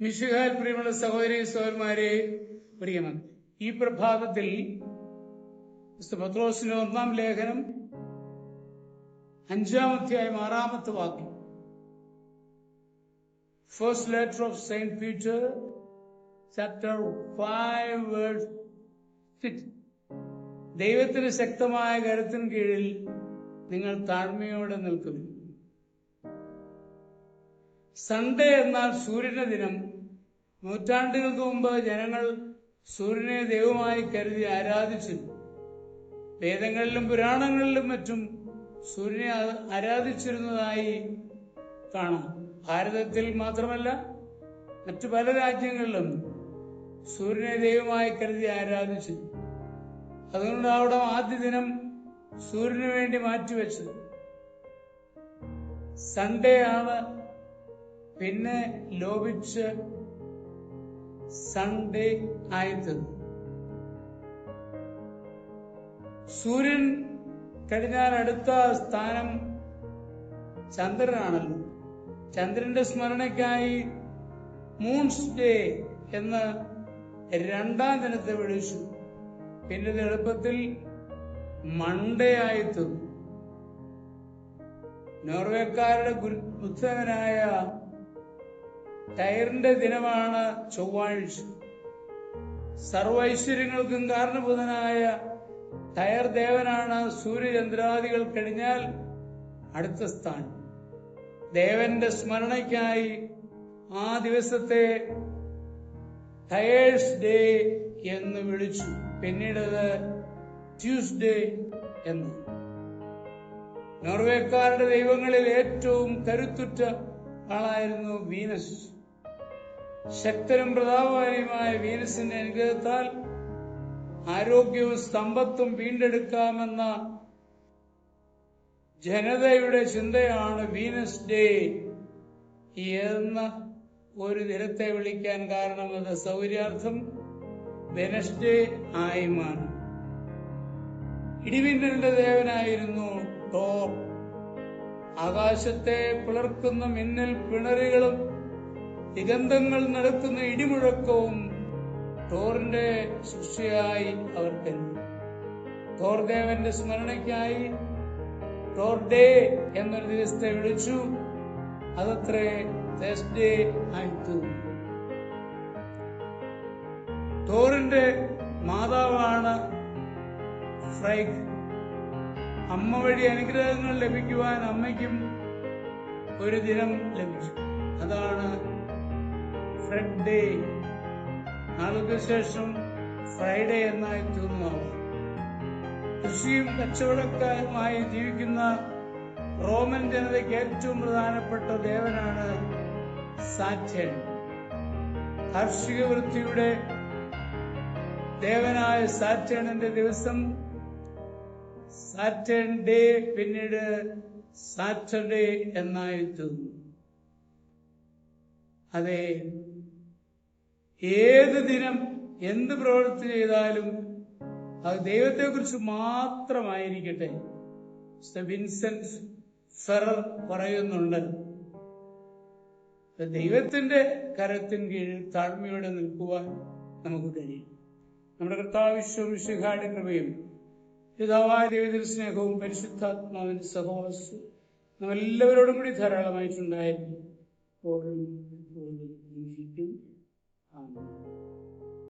മിശുഹാൽ പ്രിയമുള്ള സഹോദരി സഹോദരന്മാരെ പ്രിയമൻ ഈ പ്രഭാതത്തിൽ പത്രോസിന്റെ ഒന്നാം ലേഖനം അഞ്ചാം അധ്യായം ആറാമത്തെ വാക്യം. First letter of Saint Peter chapter five verse six ദൈവത്തിന് ശക്തമായ കരുത്തിന് കീഴിൽ നിങ്ങൾ താഴ്മയോടെ നിൽക്കുന്നു. സൺഡേ എന്നാൽ സൂര്യന്റെ ദിനം. നൂറ്റാണ്ടുകൾക്ക് മുമ്പ് ജനങ്ങൾ സൂര്യനെ ദൈവമായി കരുതി ആരാധിച്ചിരുന്നു വേദങ്ങളിലും പുരാണങ്ങളിലും മറ്റും സൂര്യനെ ആരാധിച്ചിരുന്നതായി കാണാം. ഭാരതത്തിൽ മാത്രമല്ല മറ്റു പല രാജ്യങ്ങളിലും സൂര്യനെ ദൈവമായി കരുതി ആരാധിച്ചു. അതുകൊണ്ട് അവിടെ ആദ്യ ദിനം സൂര്യന് വേണ്ടി മാറ്റിവെച്ചത്. സൺഡേ ആണ് പിന്നെ ലോപിച്ച് സൺഡേ ആയത്. സൂര്യൻ കഴിഞ്ഞാൽ അടുത്ത സ്ഥാനം ചന്ദ്രനാണല്ലോ. ചന്ദ്രന്റെ സ്മരണയ്ക്കായി മൂൺസ് ഡേ എന്ന് രണ്ടാം ദിനത്തെ വിളിച്ചു. പിന്നെ എളുപ്പത്തിൽ മൺഡേ ആയി തീർന്നു നോർവേക്കാരുടെ ബുദ്ധനായ ടയറിന്റെ ദിനമാണ് ചൊവ്വാഴ്ച. സർവൈശ്വര്യങ്ങൾക്കും കാരണഭൂതനായ ടയർ ദേവനാണ് സൂര്യചന്ദ്രാദികൾ കഴിഞ്ഞാൽ അടുത്ത സ്ഥാനം. ദേവന്റെ സ്മരണയ്ക്കായി ആ ദിവസത്തെ ടയേഴ്സ് ഡേ എന്ന് വിളിച്ചു. പിന്നീട് ട്യൂസ്ഡേ എന്ന്. നോർവേക്കാരുടെ ദൈവങ്ങളിൽ ഏറ്റവും കരുത്തുറ്റ ആളായിരുന്നു വീനസ്. ശക്തനും പ്രതാപകാരിയുമായ വീനസിന്റെ അനുഗ്രഹത്താൽ ആരോഗ്യവും സ്തംഭത്വം വീണ്ടെടുക്കാമെന്ന ജനതയുടെ ചിന്തയാണ് വീനസ് ഡേ എന്ന ഒരു ദിനത്തെ വിളിക്കാൻ കാരണം അത് സൗകര്യാർത്ഥം വെനസ്ഡേ ആയി മാറി ഇടിമിന്നലിന്റെ ദേവനായിരുന്നു ടോർ ആകാശത്തെ പിളർക്കുന്ന മിന്നൽ പിണറുകളും ദിഗന്ധങ്ങൾ നടത്തുന്ന ഇടിമുഴക്കവും ടോറിന്റെ ശിക്ഷയായി അവർ കരുതി. ടോർ ദേവന്റെ സ്മരണയ്ക്കായി ടോർ ഡേ എന്നൊരു ദിവസത്തെ വിളിച്ചു. അതത്രേ തേഴ്സ്ഡേ ആയിത്തു ടോറിന്റെ മാതാവാണ് ഫ്രൈഗ്. അമ്മ വഴി അനുഗ്രഹങ്ങൾ ലഭിക്കുവാൻ അമ്മയ്ക്കും ഒരു ദിനം ലഭിച്ചു. അതാണ് ഫ്രെഡ് ഡേ നാളുകൾക്ക് ശേഷം ഫ്രൈഡേ എന്നായി തീർന്നു കൃഷിയും കച്ചവടക്കാരുമായി ജീവിക്കുന്ന റോമൻ ജനതയ്ക്ക് ഏറ്റവും പ്രധാനപ്പെട്ട ദേവനാണ് സാറ്റൻ കാർഷിക വൃത്തിയുടെ ദേവനായ സാറ്റേണിന്റെ ദിവസം സാറ്റേൺ ഡേ പിന്നീട് സാറ്റർഡേ എന്നായി തീർന്നു. അതെ. ഏത് ദിനം എന്ത് പ്രവൃത്തി ചെയ്താലും അത് ദൈവത്തെക്കുറിച്ച് മാത്രമായിരിക്കട്ടെ. വിൻസെന്റ് ഫെറർ പറയുന്നുണ്ട്. ദൈവത്തിന്റെ കരത്തിൻ കീഴിൽ താഴ്മയോടെ നിൽക്കുവാൻ നമുക്ക് കഴിയും. നമ്മുടെ കർത്താവിശ്വം ശിഖാടി കൃപയും പിതാവായ ദൈവത്തിൽ സ്നേഹവും പരിശുദ്ധാത്മാവിന്റെ സഹവാസവും നമ്മെല്ലാവരോടും കൂടി ധാരാളമായിട്ടുണ്ടായിരുന്നു for you, for you, you should do. Amen.